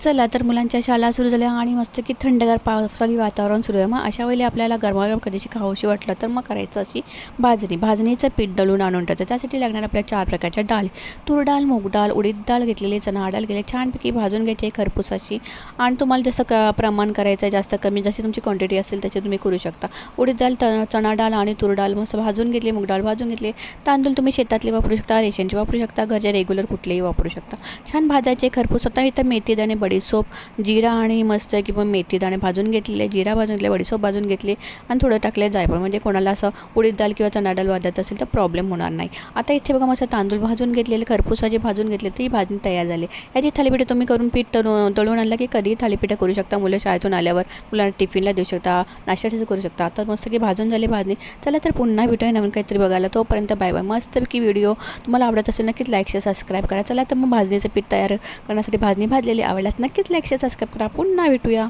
चला तर मुलांच्या शाळा सुरू झाल्या आणि मस्त की थंडगार पावसाळी वातावरण सुरू आहे मग अशा वेळी आपल्याला गरमागरम कधीची खाऊशी वाटलं तर मग करायचं अशी भाजणी. भाजणीचं पीठ दळून आणून ठेवतं. त्यासाठी लागणार आपल्या चार प्रकारच्या डाळ तूर डाळ मूग डाळ उडीद डाळ घेतलेली चणा डाळ घेतले छानपैकी भाजून घ्यायची आहे खरपूसाची आणि तुम्हाला जसं क प्रमाण करायचं आहे जास्त कमी जशी तुमची क्वांटिटी असेल त्याची तुम्ही करू शकता. उडीद डाळ त चणा डाळ आणि तूर डाळ मस्त भाजून घेतली मूग डाळ भाजून घेतली. तांदूळ तुम्ही शेतातले वापरू शकता रेशनचे वापरू शकता घरचे रेग्युलर कुठलेही वापरू शकता. छान भाजायचे खरपूस. आता इथं मेथी दाणे बडीसोप जिरा आणि मस्त किंवा मेथी दाणे भाजून घेतलेले जिरा भाजून घेतले बडीसोप भाजून घेतली आणि थोडं टाकले जायफळ. म्हणजे कोणाला असं उडीद डाळ किंवा चणा डाल वाजत असेल तर प्रॉब्लेम होणार नाही. आता इथे बघा मस्त तांदूळ भाजून घेतलेले खरपूसाचे भाजून घेतले ती भाजणी तयार झाली. याची थालीपीठं तुम्ही करून पीठ तळून आणलं की कधीही थालीपीठं करू शकता. मुलं शाळेतून आल्यावर मुलांना टिफिनला देऊ शकता नाश्त्याचं करू शकता. आता मस्त की भाजून झाली भाजणी चला तर पुन्हा भेटूया नवीन काहीतरी बघायला. तोपर्यंत बाय बाय मस्तपैकी व्हिडिओ तुम्हाला आवडत असेल नक्कीच लाईक शेअर सबस्क्राईब करा. चला तर मग भाजणीचं पीठ तयार करण्यासाठी भाजणी भाजलेली आवडल्यास नक्कीच लाईक शेअर सबस्क्राईब करा. पुन्हा भेटूया.